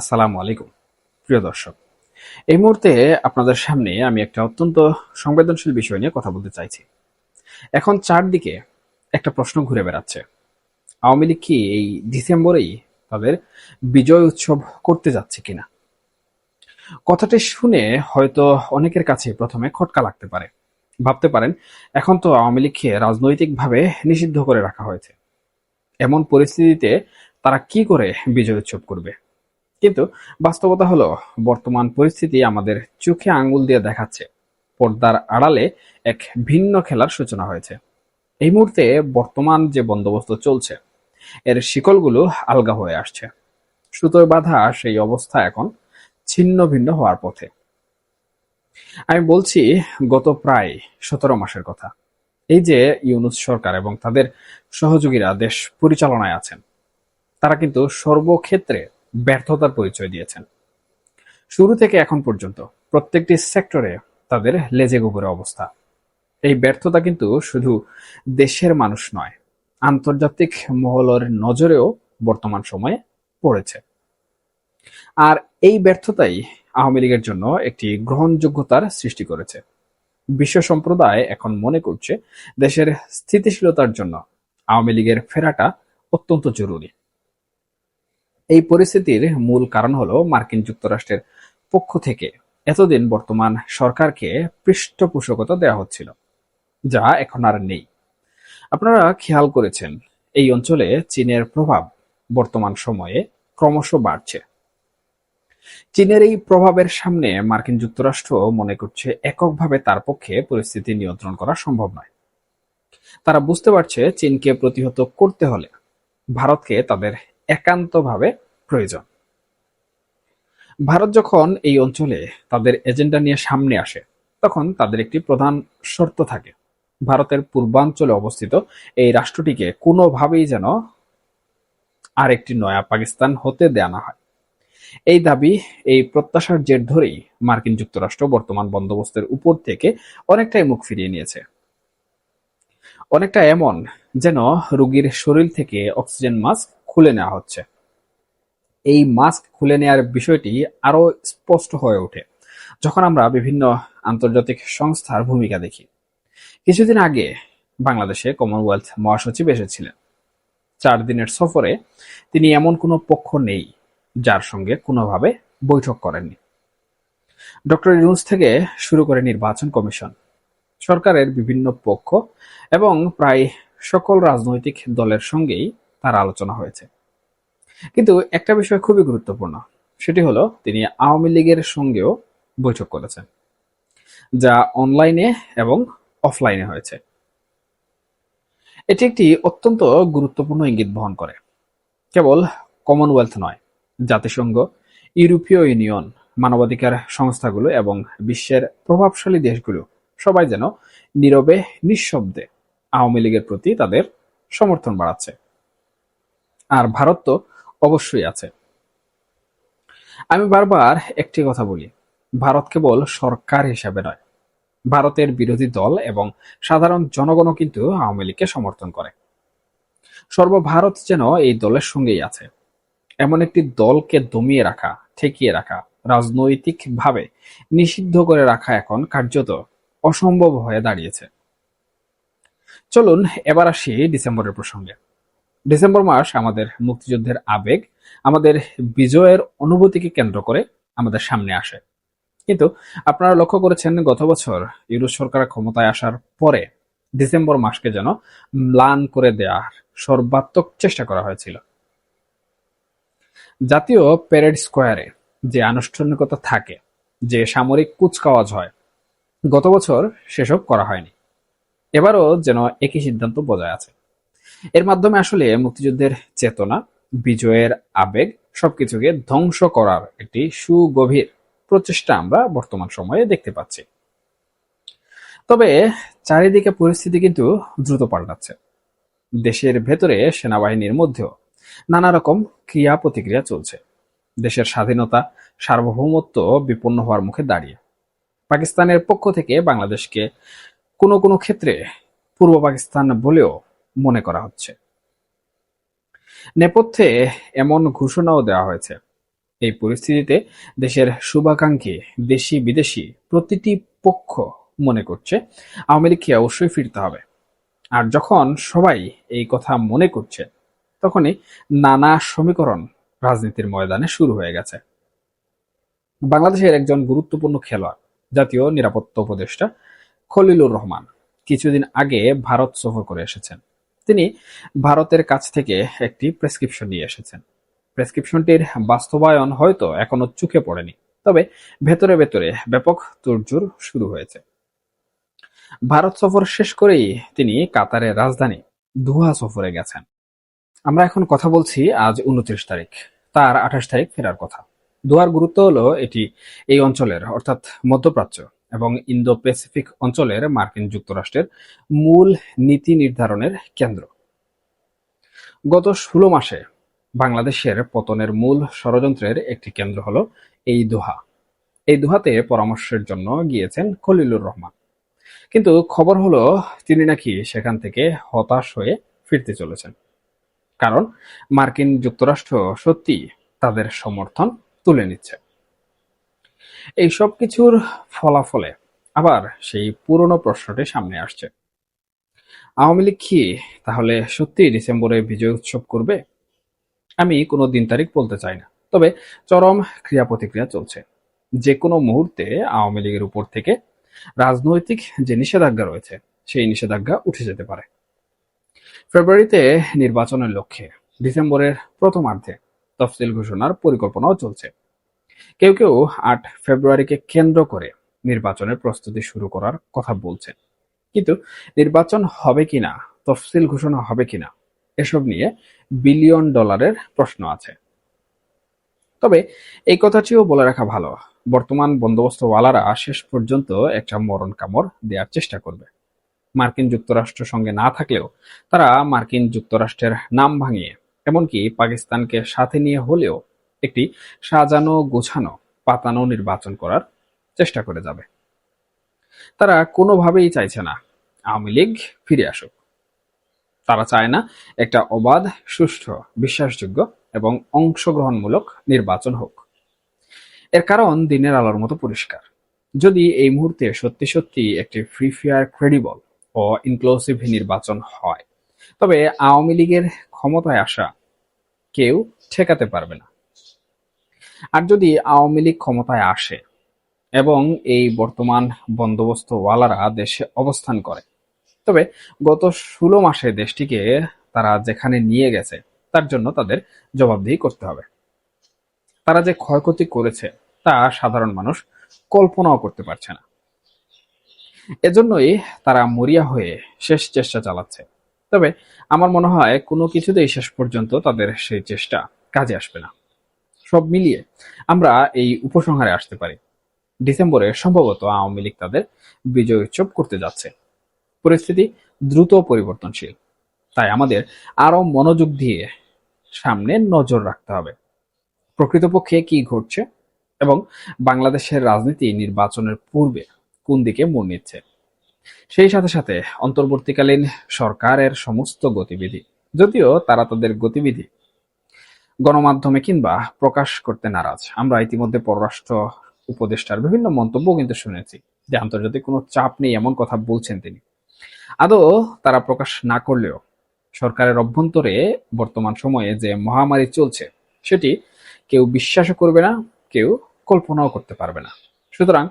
আসসালামু আলাইকুম, প্রিয় দর্শক। এই মুহূর্তে আপনাদের সামনে আমি একটা অত্যন্ত সংবেদনশীল বিষয় নিয়ে কথা বলতে চাইছি। এখন চারদিকে একটা প্রশ্ন ঘুরে বেড়াচ্ছে। আওয়ামী লীগ কি এই ডিসেম্বরেই তাদের বিজয় উৎসব করতে যাচ্ছে কিনা? কথাটি শুনে হয়তো অনেকের কাছে প্রথমে খটকা লাগতে পারে। ভাবতে পারেন, এখন তো আওয়ামী লীগকে রাজনৈতিকভাবে নিষিদ্ধ করে রাখা হয়েছে। এমন পরিস্থিতিতে তারা কি করে বিজয় উৎসব করবে? কিন্তু বাস্তবতা হলো, বর্তমান পরিস্থিতি আমাদের চোখে আঙ্গুল দিয়ে দেখাচ্ছে। পর্দার আড়ালে এক ভিন্ন খেলার সূচনা হয়েছে। এই মুহূর্তে বর্তমান যে বন্দোবস্ত চলছে, এর শিকলগুলো আলগা হয়ে আসছে। সুতোয় বাধা সেই অবস্থা এখন ছিন্ন ভিন্ন হওয়ার পথে। আমি বলছি, গত প্রায় সতেরো মাসের কথা। এই যে ইউনুস সরকার এবং তাদের সহযোগীরা দেশ পরিচালনায় আছেন, তারা কিন্তু সর্বক্ষেত্রে ব্যর্থতার পরিচয় দিয়েছেন। শুরু থেকে এখন পর্যন্ত প্রত্যেকটি সেক্টরে তাদের লেজে গোবরে অবস্থা। এই ব্যর্থতা কিন্তু শুধু দেশের মানুষ নয়, আন্তর্জাতিক মহলের নজরেও বর্তমান সময়ে পড়েছে। আর এই ব্যর্থতাই আওয়ামী লীগের জন্য একটি গ্রহণযোগ্যতার সৃষ্টি করেছে। বিশ্ব সম্প্রদায় এখন মনে করছে দেশের স্থিতিশীলতার জন্য আওয়ামী লীগের ফেরাটা অত্যন্ত জরুরি। এই পরিস্থিতির মূল কারণ হলো মার্কিন যুক্তরাষ্ট্রের পক্ষ থেকে এতদিন বর্তমান সরকারকে পৃষ্ঠপোষকতা দেওয়া হচ্ছিল, যা এখন আর নেই। আপনারা খেয়াল করেছেন, এই অঞ্চলে চীনের প্রভাব বর্তমান সময়ে ক্রমশ বাড়ছে। চীনের এই প্রভাবের সামনে মার্কিন যুক্তরাষ্ট্র মনে করছে এককভাবে তার পক্ষে পরিস্থিতি নিয়ন্ত্রণ করা সম্ভব নয়। তারা বুঝতে পারছে চীনকে প্রতিহত করতে হলে ভারতকে তাদের একান্তভাবে প্রয়োজন। ভারত যখন এই অঞ্চলে তাদের এজেন্ডা নিয়ে সামনে আসে, তখন তাদের একটি প্রধান শর্ত থাকে। ভারতের পূর্বাঞ্চলে অবস্থিত এই রাষ্ট্রটিকে কোনোভাবেই যেন আরেকটি নয়া পাকিস্তান হতে দেয়া না হয়। এই দাবি, এই প্রত্যাশার জের ধরেই মার্কিন যুক্তরাষ্ট্র বর্তমান বন্দোবস্তের উপর থেকে অনেকটাই মুখ ফিরিয়ে নিয়েছে। অনেকটা এমন যেন রোগীর শরীর থেকে অক্সিজেন মাস্ক খুলে নেওয়া হচ্ছে। এই মাস্ক খুলে নেওয়ার বিষয়টি আরও স্পষ্ট হয়ে ওঠে, যখন আমরা বিভিন্ন আন্তর্জাতিক সংস্থার ভূমিকা দেখি। কিছুদিন আগে বাংলাদেশে কমনওয়েলথ মহাসচিব এসেছিলেন। চার দিনের সফরে তিনি এমন কোনো পক্ষ নেই যার সঙ্গে কোনোভাবে বৈঠক করেননি। ডক্টর ইউনুস থেকে শুরু করে নির্বাচন কমিশন, সরকারের বিভিন্ন পক্ষ এবং প্রায় সকল রাজনৈতিক দলের সঙ্গেই তার আলোচনা হয়েছে। কিন্তু একটা বিষয় খুবই গুরুত্বপূর্ণ, সেটি হলো তিনি আওয়ামী লীগের সঙ্গেও বৈঠক করেছেন, যা অনলাইনে এবং অফলাইনে হয়েছে। এটি একটি অত্যন্ত গুরুত্বপূর্ণ ইঙ্গিত বহন করে। কেবল কমনওয়েলথ নয়, জাতিসংঘ, ইউরোপীয় ইউনিয়ন, মানবাধিকার সংস্থাগুলো এবং বিশ্বের প্রভাবশালী দেশগুলো সবাই যেন নীরবে, নিঃশব্দে আওয়ামী লীগের প্রতি তাদের সমর্থন বাড়াচ্ছে। আর ভারত তো অবশ্যই আছে। আমি বারবার একটি কথা বলি, ভারত কেবল সরকার হিসাবে নয়, ভারতের বিরোধী দল এবং সাধারণ জনগণও কিন্তু আওয়ামী লীগকে সমর্থন করে। সর্বভারত যেন এই দলের সঙ্গেই আছে, এমন একটি দলকে দমিয়ে রাখা, ঠেকিয়ে রাখা, রাজনৈতিকভাবে নিষিদ্ধ করে রাখা এখন কার্যত অসম্ভব হয়ে দাঁড়িয়েছে। চলুন এবার আসি ডিসেম্বরের প্রসঙ্গে। ডিসেম্বর মাস আমাদের মুক্তিযুদ্ধের আবেগ, আমাদের বিজয়ের অনুভূতিকে কেন্দ্র করে আমাদের সামনে আসে। কিন্তু আপনারা লক্ষ্য করেছেন, গত বছর ইউরোপ সরকার ক্ষমতায় আসার পরে ডিসেম্বর মাসকে যেন ম্লান করে দেওয়ার সর্বাত্মক চেষ্টা করা হয়েছিল। জাতীয় প্যারেড স্কোয়ারে যে আনুষ্ঠানিকতা থাকে, যে সামরিক কুচকাওয়াজ হয়, গত বছর সেসব করা হয়নি। এবারও যেন একই সিদ্ধান্ত বজায় আছে। এর মাধ্যমে আসলে মুক্তিযুদ্ধের চেতনা, বিজয়ের আবেগ সবকিছুকে ধ্বংস করার একটি সুগভীর প্রচেষ্টা আমরা বর্তমান সময়ে দেখতে পাচ্ছি। তবে চারিদিকে পরিস্থিতি কিন্তু দ্রুত পাল্টাচ্ছে। দেশের ভেতরে সেনাবাহিনীর মধ্যেও নানা রকম ক্রিয়া প্রতিক্রিয়া চলছে। দেশের স্বাধীনতা, সার্বভৌমত্ব বিপন্ন হওয়ার মুখে দাঁড়িয়ে। পাকিস্তানের পক্ষ থেকে বাংলাদেশকে কোনো কোনো ক্ষেত্রে পূর্ব পাকিস্তান বলেও মনে করা হচ্ছে। নেপথ্যে এমন ঘোষণাও দেওয়া হয়েছে। এই পরিস্থিতিতে দেশের শুভাকাঙ্ক্ষী দেশি বিদেশি প্রতিটি পক্ষ মনে করছে, আওয়ামী অবশ্যই ফিরতে হবে। আর যখন সবাই এই কথা মনে করছে, তখনই নানা সমীকরণ রাজনীতির ময়দানে শুরু হয়ে গেছে। বাংলাদেশের একজন গুরুত্বপূর্ণ খেলোয়াড়, জাতীয় নিরাপত্তা উপদেষ্টা খলিলুর রহমান, কিছুদিন আগে ভারত সফর করে এসেছেন। তিনি ভারতের কাছ থেকে একটি প্রেসক্রিপশন নিয়ে এসেছেন। প্রেসক্রিপশনটির বাস্তবায়ন হয়তো এখনও চোখে পড়েনি, তবে ভেতরে ভেতরে ব্যাপক তোড়জোড় শুরু হয়েছে। ভারত সফর শেষ করেই তিনি কাতারের রাজধানী দুহা সফরে গেছেন। আমরা এখন কথা বলছি আজ উনত্রিশ তারিখ, তার আঠাশ তারিখ ফেরার কথা। দুয়ার গুরুত্ব হলো এটি এই অঞ্চলের, অর্থাৎ মধ্যপ্রাচ্য এবং ইন্দো প্যাসিফিক অঞ্চলের মার্কিন যুক্তরাষ্ট্রের মূল নীতি নির্ধারণের কেন্দ্র। গত ষোলো মাসে বাংলাদেশের পতনের মূল ষড়যন্ত্রের একটি কেন্দ্র হল এই দোহা। এই দোহাতে পরামর্শের জন্য গিয়েছেন খলিলুর রহমান। কিন্তু খবর হলো, তিনি নাকি সেখান থেকে হতাশ হয়ে ফিরতে চলেছেন। কারণ মার্কিন যুক্তরাষ্ট্র সত্যি তাদের সমর্থন তুলে নিচ্ছে। এই সব কিছুর ফলাফলে আবার সেই পুরনো প্রশ্নটি সামনে আসছে। আওয়ামী লীগ কি তাহলে সত্যি ডিসেম্বরে বিজয় উৎসব করবে? আমি কোনো দিন তারিখ বলতে চাই না, তবে চরম ক্রিয়া প্রতিক্রিয়া চলছে। যে কোনো মুহূর্তে আওয়ামী লীগের উপর থেকে রাজনৈতিক যে নিষেধাজ্ঞা রয়েছে, সেই নিষেধাজ্ঞা উঠে যেতে পারে। ফেব্রুয়ারিতে নির্বাচনের লক্ষ্যে ডিসেম্বরের প্রথমার্ধে তফসিল ঘোষণার পরিকল্পনাও চলছে। কেউ কেউ আট ফেব্রুয়ারিকে কেন্দ্র করে নির্বাচনের প্রস্তুতি শুরু করার কথা বলছেন। কিন্তু নির্বাচন হবে কিনা তফসিল ঘোষণা হবে কিনা এসব নিয়ে বিলিয়ন ডলারের প্রশ্ন আছে। তবে এই কথাটিও বলে রাখা ভালো, বর্তমান বন্দোবস্তওয়ালারা শেষ পর্যন্ত একটা মরণ কামড় দেওয়ার চেষ্টা করবে। মার্কিন যুক্তরাষ্ট্র সঙ্গে না থাকলেও তারা মার্কিন যুক্তরাষ্ট্রের নাম ভাঙিয়ে, এমনকি পাকিস্তানকে সাথে নিয়ে হলেও একটি সাজানো গোছানো, পাতানো নির্বাচন করার চেষ্টা করে যাবে। তারা কোনোভাবেই চাইছে না আওয়ামী লীগ ফিরে আসুক। তারা চায় না একটা অবাধ, সুষ্ঠু, বিশ্বাসযোগ্য এবং অংশগ্রহণমূলক নির্বাচন হোক। এর কারণ দিনের আলোর মতো পরিষ্কার। যদি এই মুহূর্তে সত্যি সত্যি একটি ফ্রি ফেয়ার ক্রেডিবল ও ইনক্লুসিভ নির্বাচন হয়, তবে আওয়ামী লীগের ক্ষমতায় আসা কেউ ঠেকাতে পারবে না। আর যদি আওয়ামী লীগ ক্ষমতায় আসে এবং এই বর্তমান বন্দোবস্তওয়ালারা দেশে অবস্থান করে, তবে গত ষোলো মাসে দেশটিকে তারা যেখানে নিয়ে গেছে, তার জন্য তাদের জবাবদিহি করতে হবে। তারা যে ক্ষয়ক্ষতি করেছে, তা সাধারণ মানুষ কল্পনাও করতে পারছে না। এজন্যই তারা মরিয়া হয়ে শেষ চেষ্টা চালাচ্ছে। তবে আমার মনে হয় কোনো কিছুতেই শেষ পর্যন্ত তাদের সেই চেষ্টা কাজে আসবে না। সব মিলিয়ে আমরা এই উপসংহারে আসতে পারি। ডিসেম্বরে সম্ভবত আওয়ামী লীগ তাদের বিজয় উৎসব করতে যাচ্ছে। পরিস্থিতি দ্রুত পরিবর্তনশীল। তাই আমাদের আরও মনোযোগ দিয়ে সামনে নজর রাখতে হবে। প্রকৃতপক্ষে কি ঘটছে এবং বাংলাদেশের রাজনীতি নির্বাচনের পূর্বে কোন দিকে মোড় নিচ্ছে সেই সাথে সাথে অন্তর্বর্তীকালীন সরকারের সমস্ত গতিবিধি, যদিও তারা তাদের গতিবিধি গণমাধ্যমে কিংবা প্রকাশ করতে নারাজ। আমরা ইতিমধ্যে পররাষ্ট্র উপদেষ্টার বিভিন্ন মন্তব্য কিন্তু শুনেছি যে আন্তর্জাতিক কোনো চাপ নেই, এমন কথা বলছেন তিনি। আদৌ তারা প্রকাশ না করলেও সরকারের অভ্যন্তরে বর্তমান সময়ে যে মহামারী চলছে, সেটি কেউ বিশ্বাসও করবে না, কেউ কল্পনাও করতে পারবে না। সুতরাং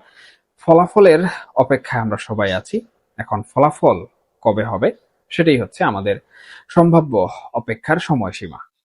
ফলাফলের অপেক্ষায় আমরা সবাই আছি। এখন ফলাফল কবে হবে, সেটাই হচ্ছে আমাদের সম্ভাব্য অপেক্ষার সময়সীমা।